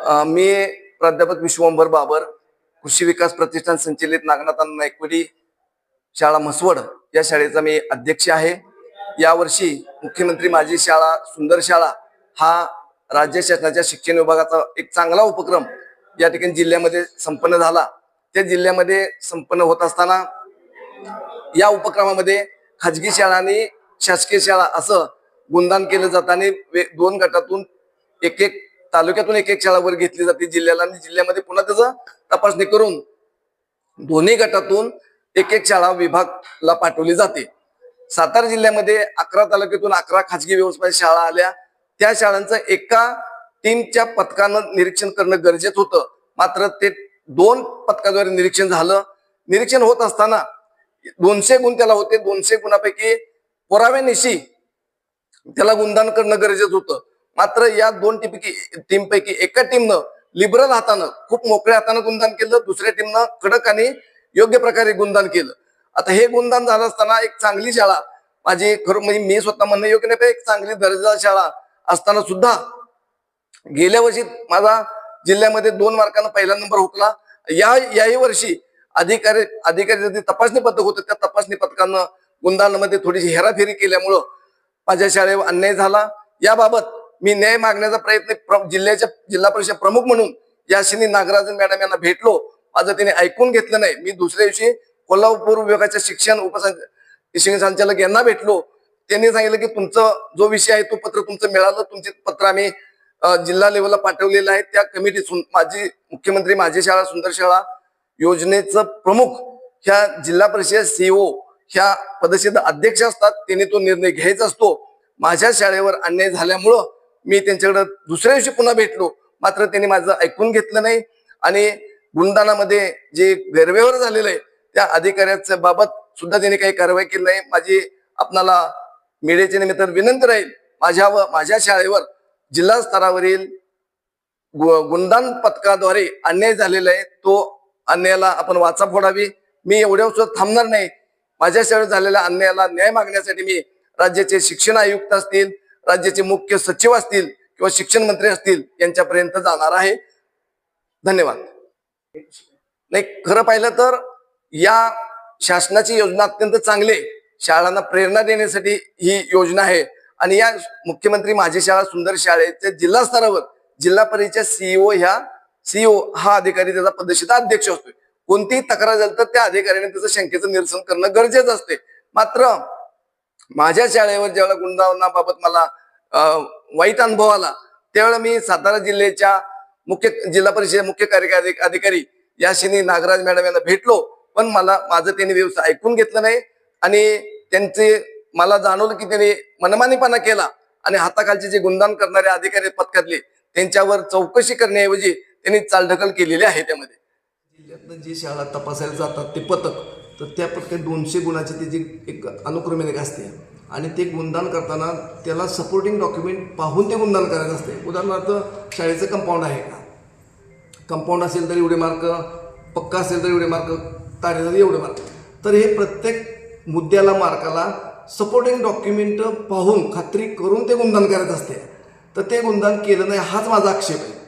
मी प्राध्यापक विश्वंभर बाबर कृषी विकास प्रतिष्ठान संचलित नागनाथ नायकवडी शाळा म्हसवड या शाळेचा मी अध्यक्ष आहे. यावर्षी मुख्यमंत्री माझी शाळा सुंदर शाळा हा राज्य शासनाच्या शिक्षण विभागाचा एक चांगला उपक्रम या ठिकाणी जिल्ह्यामध्ये संपन्न झाला. त्या जिल्ह्यामध्ये संपन्न होत असताना या उपक्रमामध्ये खाजगी शाळा आणि शासकीय शाळा असं गुणदान केलं जातं आणि वे- दोन गटातून एक एक तालुक्यातून एक एक शाळा वर घेतली जाते. जिल्ह्याला आणि जिल्ह्यामध्ये पुन्हा त्याचा तपासणी करून दोन्ही गटातून एक एक शाळा विभागला पाठवली जाते. सातारा जिल्ह्यामध्ये अकरा तालुक्यातून अकरा खाजगी व्यवस्थित शाळा आल्या. त्या शाळांचं एका टीमच्या पथकानं निरीक्षण करणं गरजेचं होतं. मात्र ते दोन पथकाद्वारे निरीक्षण झालं. निरीक्षण होत असताना दोनशे गुण त्याला होते. दोनशे गुणापैकी पुराव्यानिशी त्याला गुणदान करणं गरजेचं होतं. मात्र या दोन टीमपैकी टीमपैकी एका टीमनं लिबरल हातानं खूप मोकळ्या हातानं गुणदान केलं. दुसऱ्या टीमनं कडक आणि योग्य प्रकारे गुणदान केलं. आता हे गुणदान झालं असताना एक चांगली शाळा माझी खरं म्हणजे मी स्वतः म्हणणं योग्य नाही एक चांगली दर्जा शाळा असताना सुद्धा गेल्या वर्षी माझा जिल्ह्यामध्ये दोन मार्कानं पहिला नंबर हुकला. या याही वर्षी अधिकारी अधिकारी जे तपासणी पथक होतं त्या तपासणी पथकानं गुणदानामध्ये थोडीशी हेराफेरी केल्यामुळं माझ्या शाळेवर अन्याय झाला. याबाबत मी न्याय मागण्याचा प्रयत्न जिल्ह्याच्या जिल्हा परिषद प्रमुख म्हणून याशिनी नागराजन मॅडम यांना भेटलो. माझं तिने ऐकून घेतलं नाही. मी दुसऱ्या दिवशी कोल्हापूर विभागाच्या शिक्षण उपसंचालक शिक्षण संचालक यांना भेटलो. त्यांनी सांगितलं की तुमचं जो विषय आहे तो पत्र तुमचं मिळालं. तुमचे पत्र आम्ही जिल्हा लेवलला पाठवलेलं आहे. त्या कमिटीतून माझी मुख्यमंत्री माझी शाळा सुंदर शाळा योजनेचं प्रमुख ह्या जिल्हा परिषद सीओ ह्या पदसिद्ध अध्यक्ष असतात. त्यांनी तो निर्णय घ्यायचा असतो. माझ्या शाळेवर अन्याय झाल्यामुळं मी त्यांच्याकडं दुसऱ्या दिवशी पुन्हा भेटलो. मात्र त्यांनी माझं ऐकून घेतलं नाही. आणि गुणदानामध्ये जे गैरव्यवहार झालेलं आहे त्या अधिकाऱ्याच्या बाबत सुद्धा त्यांनी काही कारवाई केली नाही. माझी आपणाला मीडियाच्या निमित्त विनंती राहील माझ्या व माझ्या शाळेवर जिल्हा स्तरावरील गु- गुणदान पथकाद्वारे अन्याय झालेला आहे. तो अन्यायाला आपण वाचा फोडावी. मी एवढ्या सुद्धा थांबणार नाही. माझ्या शाळेत झालेल्या अन्यायाला न्याय मागण्यासाठी मी राज्याचे शिक्षण आयुक्त असतील राज्याचे मुख्य सचिव असतील किंवा शिक्षण मंत्री असतील यांच्यापर्यंत जाणार आहे. धन्यवाद. नाही खरं पाहिलं तर या शासनाची योजना अत्यंत चांगली आहे. शाळांना प्रेरणा देण्यासाठी ही योजना आहे. आणि या मुख्यमंत्री माझी शाळा सुंदर शाळेच्या जिल्हा स्तरावर जिल्हा परिषद सीईओ ह्या सीईओ हा अधिकारी त्याचा पदशीचा अध्यक्ष असतोय. कोणतीही तक्रार झाली तर त्या अधिकाऱ्याने त्याचं शंकेचं निरसन करणं गरजेचं असते मात्र माझ्या शाळेवर ज्यावेळेला गुंडावणाबाबत मला वाईट अनुभव आला त्यावेळेला मी सातारा जिल्ह्याच्या मुख्य जिल्हा परिषद मुख्य कार्यकारी अधिकारी याशिनी नागराज मॅडम यांना भेटलो. पण मला माझं त्यांनी व्यवसाय ऐकून घेतलं नाही आणि त्यांचे मला जाणवलं की त्यांनी मनमानीपणा केला आणि हाताखालचे जे गुणदान करणारे अधिकारी पत्करले त्यांच्यावर चौकशी करण्याऐवजी त्यांनी चालढकल केलेली आहे त्यामध्ये. जिल्ह्यातनं जी शाळा तपासायला जातात ते पथक तर त्या प्रत्येक दोनशे गुणाची त्याची एक अनुक्रमिक असते आणि ते गुणदान करताना त्याला सपोर्टिंग डॉक्युमेंट पाहून ते गुणदान करायचं असते. उदाहरणार्थ शाळेचं कंपाऊंड आहे का? कंपाऊंड असेल तर एवढे मार्क पक्का असेल तर एवढे मार्क तारेदार एवढे मार्क तर हे प्रत्येक मुद्द्याला मार्काला सपोर्टिंग डॉक्युमेंट पाहून खात्री करून ते गुणदान करायचं असते. तर ते गुणदान केलं नाही हाच माझा आक्षेप आहे.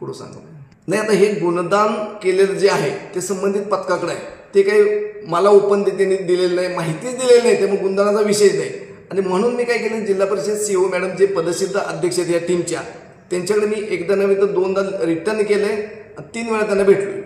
पुढं सांगा नाही आता हे गुणदान केलेलं जे आहे ते संबंधित पथकाकडे आहे. ते काही मला ओपन त्यांनी दिलेलं नाही माहितीच दिलेली नाही त्यामुळे गुणदानाचा विषय नाही. आणि म्हणून मी काय केलं जिल्हा परिषद सी ओ मॅडम जे पदसिद्ध अध्यक्ष आहेत या टीमच्या त्यांच्याकडे मी एकदा नव्हे तर दोनदा रिटर्न केलं आहे तीन वेळा त्यांना भेटलो